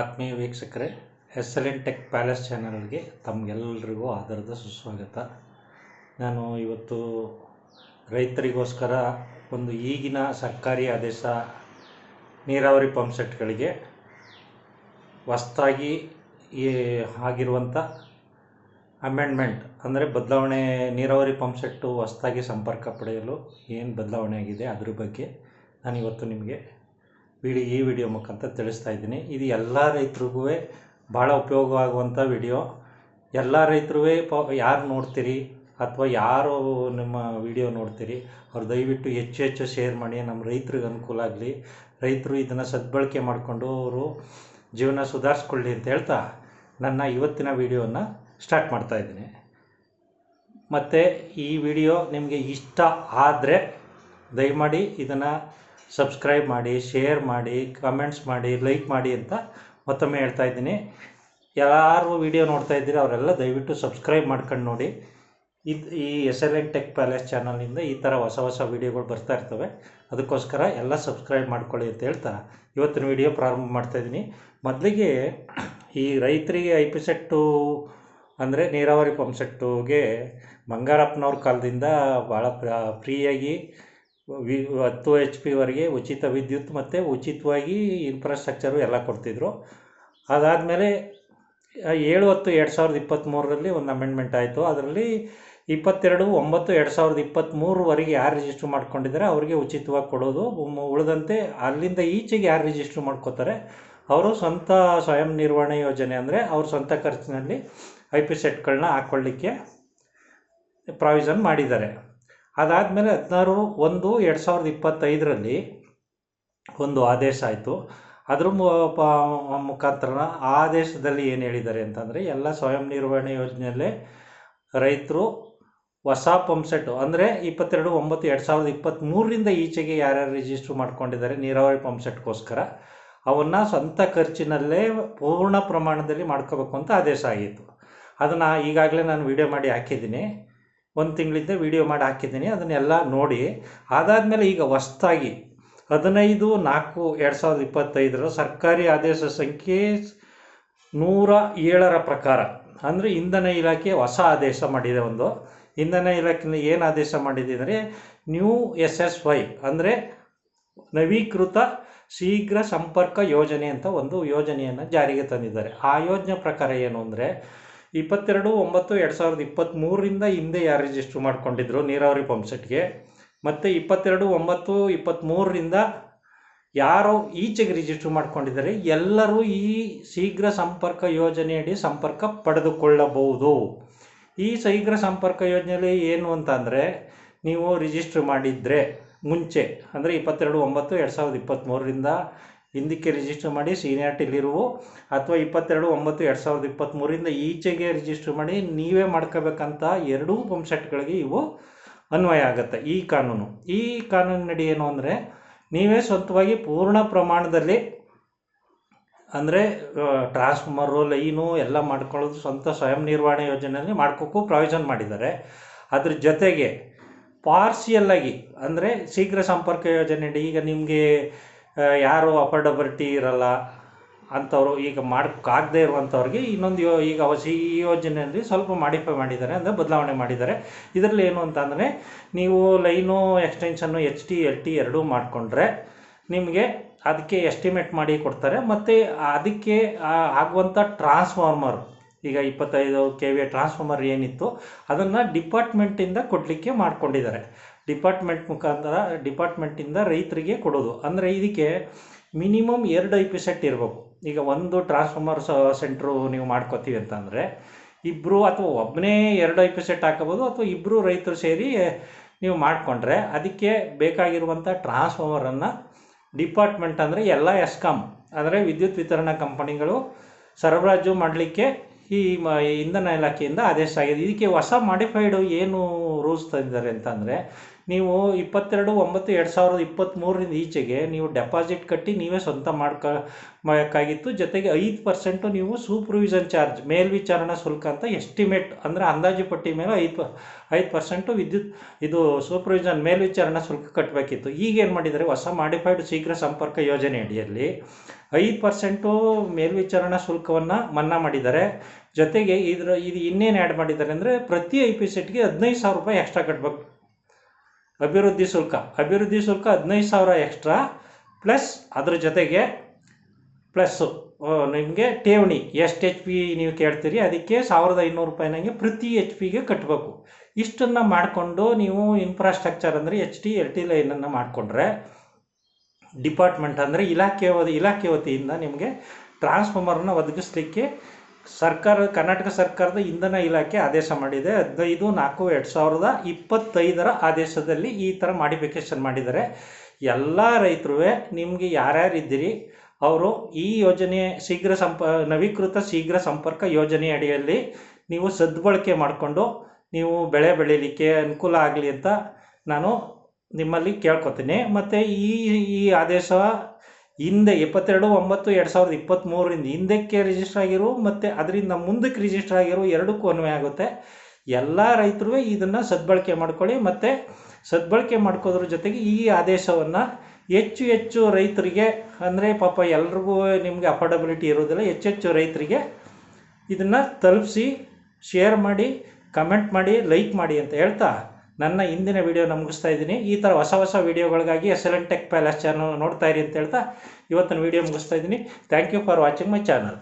ಆತ್ಮೀಯ ವೀಕ್ಷಕರೇ N tech palace ಚಾನಲ್ಗೆ ತಮಗೆಲ್ಲರಿಗೂ ಆಧಾರದ ಸುಸ್ವಾಗತ. ನಾನು ಇವತ್ತು ರೈತರಿಗೋಸ್ಕರ ಒಂದು ಈಗಿನ ಸರ್ಕಾರಿ ಆದೇಶ, ನೀರಾವರಿ ಪಂಪ್ ಸೆಟ್ಗಳಿಗೆ ಹೊಸ್ದಾಗಿ ಈ ಆಗಿರುವಂಥ ಅಮೆಂಡ್ಮೆಂಟ್ ಅಂದರೆ ಬದಲಾವಣೆ, ನೀರಾವರಿ ಪಂಪ್ ಸೆಟ್ಟು ಹೊಸ್ದಾಗಿ ಸಂಪರ್ಕ ಪಡೆಯಲು ಏನು ಬದಲಾವಣೆ ಆಗಿದೆ ಅದ್ರ ಬಗ್ಗೆ ನಾನು ಇವತ್ತು ನಿಮಗೆ ವಿಡಿಯೋ ಈ ವಿಡಿಯೋ ಮುಖಾಂತರ ತಿಳಿಸ್ತಾ ಇದ್ದೀನಿ. ಇದು ಎಲ್ಲ ರೈತರಿಗೂ ಭಾಳ ಉಪಯೋಗವಾಗುವಂಥ ವಿಡಿಯೋ. ಎಲ್ಲ ರೈತರು ಪ, ಯಾರು ನೋಡ್ತೀರಿ ಅಥವಾ ಯಾರು ನಿಮ್ಮ ವಿಡಿಯೋ ನೋಡ್ತೀರಿ, ಅವ್ರು ದಯವಿಟ್ಟು ಹೆಚ್ಚು ಹೆಚ್ಚು ಶೇರ್ ಮಾಡಿ. ನಮ್ಮ ರೈತರಿಗೆ ಅನುಕೂಲ ಆಗಲಿ. ರೈತರು ಇದನ್ನು ಸದ್ಬಳಕೆ ಮಾಡಿಕೊಂಡು ಅವರು ಜೀವನ ಸುಧಾರಿಸ್ಕೊಳ್ಳಿ ಅಂತ ಹೇಳ್ತಾ ನನ್ನ ಇವತ್ತಿನ ವಿಡಿಯೋನ ಸ್ಟಾರ್ಟ್ ಮಾಡ್ತಾ ಇದ್ದೀನಿ. ಮತ್ತು ಈ ವಿಡಿಯೋ ನಿಮಗೆ ಇಷ್ಟ ಆದರೆ ದಯಮಾಡಿ ಇದನ್ನು ಸಬ್ಸ್ಕ್ರೈಬ್ ಮಾಡಿ ಶೇರ್ ಮಾಡಿ ಕಮೆಂಟ್ಸ್ ಮಾಡಿ ಲೈಕ್ ಮಾಡಿ ಅಂತ ಮತ್ತೊಮ್ಮೆ ಹೇಳ್ತಾ ಇದ್ದೀನಿ. ಯಾರು ವಿಡಿಯೋ ನೋಡ್ತಾ ಇದ್ದೀರಿ ಅವರೆಲ್ಲ ದಯವಿಟ್ಟು ಸಬ್ಸ್ಕ್ರೈಬ್ ಮಾಡ್ಕೊಂಡು ನೋಡಿ. ಇದು ಈ S L N tech palace ಚಾನಲಿಂದ ಈ ಥರ ಹೊಸ ಹೊಸ ವೀಡಿಯೋಗಳು ಬರ್ತಾ ಇರ್ತವೆ. ಅದಕ್ಕೋಸ್ಕರ ಎಲ್ಲ ಸಬ್ಸ್ಕ್ರೈಬ್ ಮಾಡ್ಕೊಳ್ಳಿ ಅಂತ ಹೇಳ್ತಾ ಇವತ್ತಿನ ವಿಡಿಯೋ ಪ್ರಾರಂಭ ಮಾಡ್ತಾ ಇದ್ದೀನಿ. ಮೊದಲಿಗೆ ಈ ರೈತರಿಗೆ ಐ ಪಿ ಸೆಟ್ಟು ಅಂದರೆ ನೀರಾವರಿ ಪಂಪ್ ಸೆಟ್ಟುಗೆ ಬಂಗಾರಪ್ಪನವ್ರ ಕಾಲದಿಂದ ಭಾಳ ಫ್ರೀಯಾಗಿ ವಿ, ಹತ್ತು ಎಚ್ ಪಿವರೆಗೆ ಉಚಿತ ವಿದ್ಯುತ್ ಮತ್ತು ಉಚಿತವಾಗಿ ಇನ್ಫ್ರಾಸ್ಟ್ರಕ್ಚರು ಎಲ್ಲ ಕೊಡ್ತಿದ್ರು. ಅದಾದಮೇಲೆ ಏಳು ಹತ್ತು ಎರಡು ಸಾವಿರದ ಇಪ್ಪತ್ತ್ಮೂರರಲ್ಲಿ ಒಂದು ಅಮೆಂಡ್ಮೆಂಟ್ ಆಯಿತು. ಅದರಲ್ಲಿ ಇಪ್ಪತ್ತೆರಡು, ಒಂಬತ್ತು ಎರಡು ಸಾವಿರದ ಇಪ್ಪತ್ತ್ಮೂರವರೆಗೆ ಯಾರು ರಿಜಿಸ್ಟ್ರ್ ಮಾಡ್ಕೊಂಡಿದ್ದಾರೆ ಅವರಿಗೆ ಉಚಿತವಾಗಿ ಕೊಡೋದು. ಉಳಿದಂತೆ ಅಲ್ಲಿಂದ ಈಚೆಗೆ ಯಾರು ರಿಜಿಸ್ಟ್ರ್ ಮಾಡ್ಕೋತಾರೆ, ಅವರು ಸ್ವಂತ ಸ್ವಯಂ ನಿರ್ವಹಣೆ ಯೋಜನೆ ಅಂದರೆ ಅವ್ರ ಸ್ವಂತ ಖರ್ಚಿನಲ್ಲಿ ಐ ಪಿ ಸೆಟ್ಗಳನ್ನ ಹಾಕ್ಕೊಳ್ಳಿಕ್ಕೆ ಪ್ರಾವಿಷನ್ ಮಾಡಿದ್ದಾರೆ. ಅದಾದಮೇಲೆ ಹದಿನಾರು ಒಂದು ಎರಡು ಸಾವಿರದ ಇಪ್ಪತ್ತೈದರಲ್ಲಿ ಒಂದು ಆದೇಶ ಆಯಿತು. ಅದ್ರ ಮುಖಾಂತರ ಆ ಆದೇಶದಲ್ಲಿ ಏನು ಹೇಳಿದ್ದಾರೆ ಅಂತಂದರೆ, ಎಲ್ಲ ಸ್ವಯಂ ನಿರ್ವಹಣೆ ಯೋಜನೆಯಲ್ಲೇ ರೈತರು ಹೊಸ ಪಂಪ್ ಸೆಟ್ಟು ಅಂದರೆ ಇಪ್ಪತ್ತೆರಡು, ಒಂಬತ್ತು, ಎರಡು ಸಾವಿರದ ಇಪ್ಪತ್ತ್ಮೂರರಿಂದ ಈಚೆಗೆ ಯಾರ್ಯಾರು ರಿಜಿಸ್ಟ್ರ್ ಮಾಡ್ಕೊಂಡಿದ್ದಾರೆ ನೀರಾವರಿ ಪಂಪ್ ಸೆಟ್ಗೋಸ್ಕರ, ಅವನ್ನು ಸ್ವಂತ ಖರ್ಚಿನಲ್ಲೇ ಪೂರ್ಣ ಪ್ರಮಾಣದಲ್ಲಿ ಮಾಡ್ಕೋಬೇಕು ಅಂತ ಆದೇಶ ಆಗಿತ್ತು. ಅದನ್ನು ಈಗಾಗಲೇ ನಾನು ವಿಡಿಯೋ ಮಾಡಿ ಹಾಕಿದ್ದೀನಿ. ಒಂದು ತಿಂಗಳಿಂದ ವಿಡಿಯೋ ಮಾಡಿ ಹಾಕಿದ್ದೀನಿ, ಅದನ್ನೆಲ್ಲ ನೋಡಿ. ಅದಾದಮೇಲೆ ಈಗ ಹೊಸ್ತಾಗಿ ಹದಿನೈದು ನಾಲ್ಕು ಎರಡು ಸಾವಿರದ ಇಪ್ಪತ್ತೈದರ ಸರ್ಕಾರಿ ಆದೇಶ ಸಂಖ್ಯೆ ನೂರ ಏಳರ ಪ್ರಕಾರ, ಅಂದರೆ ಇಂಧನ ಇಲಾಖೆ ಹೊಸ ಆದೇಶ ಮಾಡಿದೆ ಒಂದು. ಇಂಧನ ಇಲಾಖೆಯಿಂದ ಏನು ಆದೇಶ ಮಾಡಿದೆ ಅಂದರೆ ನ್ಯೂ ಎಸ್ ಎಸ್ ವೈ ಅಂದರೆ ನವೀಕೃತ ಶೀಘ್ರ ಸಂಪರ್ಕ ಯೋಜನೆ ಅಂತ ಒಂದು ಯೋಜನೆಯನ್ನು ಜಾರಿಗೆ ತಂದಿದ್ದಾರೆ. ಆ ಯೋಜನೆ ಪ್ರಕಾರ ಏನು ಅಂದರೆ ಇಪ್ಪತ್ತೆರಡು, ಒಂಬತ್ತು, ಎರಡು ಸಾವಿರದ ಇಪ್ಪತ್ತ್ಮೂರರಿಂದ ಹಿಂದೆ ಯಾರು ರಿಜಿಸ್ಟ್ರ್ ಮಾಡ್ಕೊಂಡಿದ್ರು ನೀರಾವರಿ ಪಂಪ್ಸೆಟ್ಗೆ ಮತ್ತು ಇಪ್ಪತ್ತೆರಡು, ಒಂಬತ್ತು ಇಪ್ಪತ್ತ್ಮೂರರಿಂದ ಯಾರು ಈಚೆಗೆ ರಿಜಿಸ್ಟ್ರ್ ಮಾಡ್ಕೊಂಡಿದ್ದಾರೆ. ಎಲ್ಲರೂ ಈ ಶೀಘ್ರ ಸಂಪರ್ಕ ಯೋಜನೆಯಡಿ ಸಂಪರ್ಕ ಪಡೆದುಕೊಳ್ಳಬಹುದು. ಈ ಶೀಘ್ರ ಸಂಪರ್ಕ ಯೋಜನೆಯಲ್ಲಿ ಏನು ಅಂತ ಅಂದರೆ, ನೀವು ರಿಜಿಸ್ಟ್ರ್ ಮಾಡಿದರೆ ಮುಂಚೆ, ಅಂದರೆ ಇಪ್ಪತ್ತೆರಡು, ಒಂಬತ್ತು, ಎರಡು ಸಾವಿರದ ಇಪ್ಪತ್ತ್ಮೂರರಿಂದ ಹಿಂದಕ್ಕೆ ರಿಜಿಸ್ಟರ್ ಮಾಡಿ ಸೀನಿಯಾರಿಟಿಲಿರುವು ಅಥವಾ ಇಪ್ಪತ್ತೆರಡು, ಒಂಬತ್ತು, ಎರಡು ಸಾವಿರದ ಇಪ್ಪತ್ತ್ಮೂರಿಂದ ಈಚೆಗೆ ರಿಜಿಸ್ಟರ್ ಮಾಡಿ ನೀವೇ ಮಾಡ್ಕೋಬೇಕಂತ ಎರಡೂ ಪಂಪ್ಸೆಟ್ಗಳಿಗೆ ಇವು ಅನ್ವಯ ಆಗುತ್ತೆ ಈ ಕಾನೂನು. ಈ ಕಾನೂನಿನಡಿ ಏನು ಅಂದರೆ, ನೀವೇ ಸ್ವಂತವಾಗಿ ಪೂರ್ಣ ಪ್ರಮಾಣದಲ್ಲಿ ಅಂದರೆ ಟ್ರಾನ್ಸ್ಫಾರ್ಮರು ಲೈನು ಎಲ್ಲ ಮಾಡ್ಕೊಳ್ಳೋದು ಸ್ವಂತ ಸ್ವಯಂ ನಿರ್ವಹಣೆ ಯೋಜನೆಯಲ್ಲಿ ಮಾಡ್ಕೋಕು ಪ್ರಾವಿಷನ್ ಮಾಡಿದ್ದಾರೆ. ಅದ್ರ ಜೊತೆಗೆ ಪಾರ್ಸಿಯಲ್ಲಾಗಿ ಅಂದರೆ ಶೀಘ್ರ ಸಂಪರ್ಕ ಯೋಜನೆ ಈಗ ನಿಮಗೆ ಯಾರು ಅಫೋರ್ಡಬಿಲಿಟಿ ಇರಲ್ಲ ಅಂಥವ್ರು ಈಗ ಮಾಡೋಕ್ಕಾಗದೇ ಇರುವಂಥವ್ರಿಗೆ ಇನ್ನೊಂದು ಯೋ, ಈಗ ಅವಶ್ಯ, ಈ ಯೋಜನೆಯಲ್ಲಿ ಸ್ವಲ್ಪ ಮಾಡಿಫೈ ಮಾಡಿದ್ದಾರೆ ಅಂದರೆ ಬದಲಾವಣೆ ಮಾಡಿದ್ದಾರೆ. ಇದರಲ್ಲಿ ಏನು ಅಂತಂದರೆ ನೀವು line extension H T L T ಎರಡೂ ಮಾಡಿಕೊಂಡ್ರೆ ನಿಮಗೆ ಅದಕ್ಕೆ ಎಸ್ಟಿಮೇಟ್ ಮಾಡಿ ಕೊಡ್ತಾರೆ. ಮತ್ತು ಅದಕ್ಕೆ ಆಗುವಂಥ ಟ್ರಾನ್ಸ್ಫಾರ್ಮರ್ ಈಗ ಇಪ್ಪತ್ತೈದು ಕೆ ವಿ ಟ್ರಾನ್ಸ್ಫಾರ್ಮರ್ ಏನಿತ್ತು, ಅದನ್ನು ಡಿಪಾರ್ಟ್ಮೆಂಟಿಂದ ಕೊಡಲಿಕ್ಕೆ ಮಾಡ್ಕೊಂಡಿದ್ದಾರೆ. ಡಿಪಾರ್ಟ್ಮೆಂಟ್ ಮುಖಾಂತರ ಡಿಪಾರ್ಟ್ಮೆಂಟಿಂದ ರೈತರಿಗೆ ಕೊಡೋದು. ಅಂದರೆ ಇದಕ್ಕೆ ಮಿನಿಮಮ್ ಎರಡು ಐ ಪಿ ಸೆಟ್ ಇರಬೇಕು. ಈಗ ಒಂದು ಟ್ರಾನ್ಸ್ಫಾರ್ಮರ್ ಸೆಂಟ್ರು ನೀವು ಮಾಡ್ಕೋತೀವಿ ಅಂತಂದರೆ ಇಬ್ಬರು ಅಥವಾ ಒಬ್ಬನೇ ಎರಡು ಐ ಪಿ ಸೆಟ್ ಹಾಕೋಬೋದು, ಅಥವಾ ಇಬ್ಬರು ರೈತರು ಸೇರಿ ನೀವು ಮಾಡಿಕೊಂಡ್ರೆ, ಅದಕ್ಕೆ ಬೇಕಾಗಿರುವಂಥ ಟ್ರಾನ್ಸ್ಫಾರ್ಮರನ್ನು ಡಿಪಾರ್ಟ್ಮೆಂಟ್ ಅಂದರೆ ಎಲ್ಲ ಎಸ್ಕಾಮ್ ಅಂದರೆ ವಿದ್ಯುತ್ ವಿತರಣಾ ಕಂಪನಿಗಳು ಸರಬರಾಜು ಮಾಡಲಿಕ್ಕೆ ಈ ಇಂಧನ ಇಲಾಖೆಯಿಂದ ಆದೇಶ ಆಗಿದೆ. ಇದಕ್ಕೆ ಹೊಸ ಮಾಡಿಫೈಡು ಏನು ರೂಲ್ಸ್ ತಂದಿದ್ದಾರೆ ಅಂತಂದರೆ, ನೀವು ಇಪ್ಪತ್ತೆರಡು, ಒಂಬತ್ತು, ಎರಡು ಸಾವಿರದ ಇಪ್ಪತ್ತ್ಮೂರರಿಂದ ಈಚೆಗೆ ನೀವು ಡೆಪಾಸಿಟ್ ಕಟ್ಟಿ ನೀವೇ ಸ್ವಂತ ಮಾಡ್ಕ ಬೇಕಾಗಿತ್ತು ಜೊತೆಗೆ ಐದು ಪರ್ಸೆಂಟು ನೀವು ಸೂಪರ್ವಿಷನ್ ಚಾರ್ಜ್ ಮೇಲ್ವಿಚಾರಣಾ ಶುಲ್ಕ ಅಂತ ಎಸ್ಟಿಮೇಟ್ ಅಂದರೆ ಅಂದಾಜು ಪಟ್ಟಿ ಮೇಲೆ ಐದು ಐದು ಪರ್ಸೆಂಟು ವಿದ್ಯುತ್, ಇದು ಸೂಪರ್ವಿಷನ್ ಮೇಲ್ವಿಚಾರಣಾ ಶುಲ್ಕ ಕಟ್ಟಬೇಕಿತ್ತು ಈಗ ಏನು ಮಾಡಿದ್ದಾರೆ? ಹೊಸ ಮಾಡಿಫೈಡ್ ಶೀಘ್ರ ಸಂಪರ್ಕ ಯೋಜನೆ ಅಡಿಯಲ್ಲಿ ಐದು ಪರ್ಸೆಂಟು ಮೇಲ್ವಿಚಾರಣಾ ಶುಲ್ಕವನ್ನು ಮನ್ನಾ ಮಾಡಿದ್ದಾರೆ. ಜೊತೆಗೆ ಇದರ ಇದು ಇನ್ನೇನು ಆ್ಯಡ್ ಮಾಡಿದ್ದಾರೆ ಅಂದರೆ ಪ್ರತಿ ಐ ಪಿ ಸೆಟ್ಗೆ ಹದಿನೈದು ಸಾವಿರ ರೂಪಾಯಿ ಎಕ್ಸ್ಟ್ರಾ ಕಟ್ಟಬೇಕು ಅಭಿವೃದ್ಧಿ ಶುಲ್ಕ. ಅಭಿವೃದ್ಧಿ ಶುಲ್ಕ ಹದಿನೈದು ಸಾವಿರ ಎಕ್ಸ್ಟ್ರಾ ಪ್ಲಸ್ ಅದ್ರ ಜೊತೆಗೆ ಪ್ಲಸ್ಸು ನಿಮಗೆ ಠೇವಣಿ. ಎಷ್ಟು ಎಚ್ ಪಿ ನೀವು ಕೇಳ್ತೀರಿ, ಅದಕ್ಕೆ ಸಾವಿರದ ಐನೂರು ರೂಪಾಯಿನಾಗೆ ಪ್ರತಿ ಎಚ್ ಪಿಗೆ ಕಟ್ಟಬೇಕು ಇಷ್ಟನ್ನು ಮಾಡಿಕೊಂಡು ನೀವು ಇನ್ಫ್ರಾಸ್ಟ್ರಕ್ಚರ್ ಅಂದರೆ ಎಚ್ ಟಿ ಎಲ್ ಟಿ ಲೈನನ್ನು ಮಾಡಿಕೊಂಡ್ರೆ ಡಿಪಾರ್ಟ್ಮೆಂಟ್ ಅಂದರೆ ಇಲಾಖೆ ಇಲಾಖೆ ವತಿಯಿಂದ ನಿಮಗೆ ಟ್ರಾನ್ಸ್ಫಾರ್ಮರನ್ನು ಒದಗಿಸ್ಲಿಕ್ಕೆ ಸರ್ಕಾರ, ಕರ್ನಾಟಕ ಸರ್ಕಾರದ ಇಂಧನ ಇಲಾಖೆ ಆದೇಶ ಮಾಡಿದೆ. ಹದಿನೈದು ನಾಲ್ಕು, ಎರಡು ಸಾವಿರದ ಇಪ್ಪತ್ತೈದರ ಆದೇಶದಲ್ಲಿ ಈ ಥರ ಮಾಡಿಫಿಕೇಷನ್ ಮಾಡಿದ್ದಾರೆ. ಎಲ್ಲ ರೈತರು, ನಿಮಗೆ ಯಾರ್ಯಾರು ಇದ್ದೀರಿ, ಅವರು ಈ ಯೋಜನೆ ಶೀಘ್ರ ಸಂಪ, ನವೀಕೃತ ಶೀಘ್ರ ಸಂಪರ್ಕ ಯೋಜನೆ ಅಡಿಯಲ್ಲಿ ನೀವು ಸದ್ಬಳಕೆ ಮಾಡಿಕೊಂಡು, ನೀವು ಬೆಳೆ ಬೆಳೀಲಿಕ್ಕೆ ಅನುಕೂಲ ಆಗಲಿ ಅಂತ ನಾನು ನಿಮ್ಮಲ್ಲಿ ಕೇಳ್ಕೊತೀನಿ. ಮತ್ತು ಈ ಈ ಆದೇಶ ಹಿಂದೆ ಇಪ್ಪತ್ತೆರಡು ಒಂಬತ್ತು, ಎರಡು ಸಾವಿರದ ಇಪ್ಪತ್ತ್ಮೂರರಿಂದ ಹಿಂದಕ್ಕೆ ರಿಜಿಸ್ಟರ್ ಆಗಿರೋ ಮತ್ತು ಅದರಿಂದ ಮುಂದಕ್ಕೆ ರಿಜಿಸ್ಟರ್ ಆಗಿರೋ ಎರಡಕ್ಕೂ ಅನ್ವಯ ಆಗುತ್ತೆ. ಎಲ್ಲ ರೈತರು ಇದನ್ನು ಸದ್ಬಳಕೆ ಮಾಡ್ಕೊಳ್ಳಿ ಮತ್ತು ಸದ್ಬಳಕೆ ಮಾಡ್ಕೋದ್ರ ಜೊತೆಗೆ ಈ ಆದೇಶವನ್ನು ಹೆಚ್ಚು ಹೆಚ್ಚು ರೈತರಿಗೆ, ಅಂದರೆ ಪಾಪ ಎಲ್ರಿಗೂ ನಿಮಗೆ ಅಫೋರ್ಡಬಿಲಿಟಿ ಇರೋದಿಲ್ಲ, ಹೆಚ್ಚು ಹೆಚ್ಚು ರೈತರಿಗೆ ಇದನ್ನು ತಲುಪಿಸಿ ಶೇರ್ ಮಾಡಿ ಕಮೆಂಟ್ ಮಾಡಿ ಲೈಕ್ ಮಾಡಿ ಅಂತ ಹೇಳ್ತಾ ನನ್ನ ಇಂದಿನ ವಿಡಿಯೋನ ಮುಗಿಸ್ತಾ ಇದ್ದೀನಿ. ಈ ಥರ ಹೊಸ ಹೊಸ ವಿಡಿಯೋಗಳಿಗಾಗಿ S L N tech palace channel ನೋಡ್ತಾ ಇರಿ ಅಂತ ಹೇಳ್ತಾ ಇವತ್ತಿನ ವಿಡಿಯೋ ಮುಗಿಸ್ತಾ ಇದ್ದೀನಿ. Thank you for watching my channel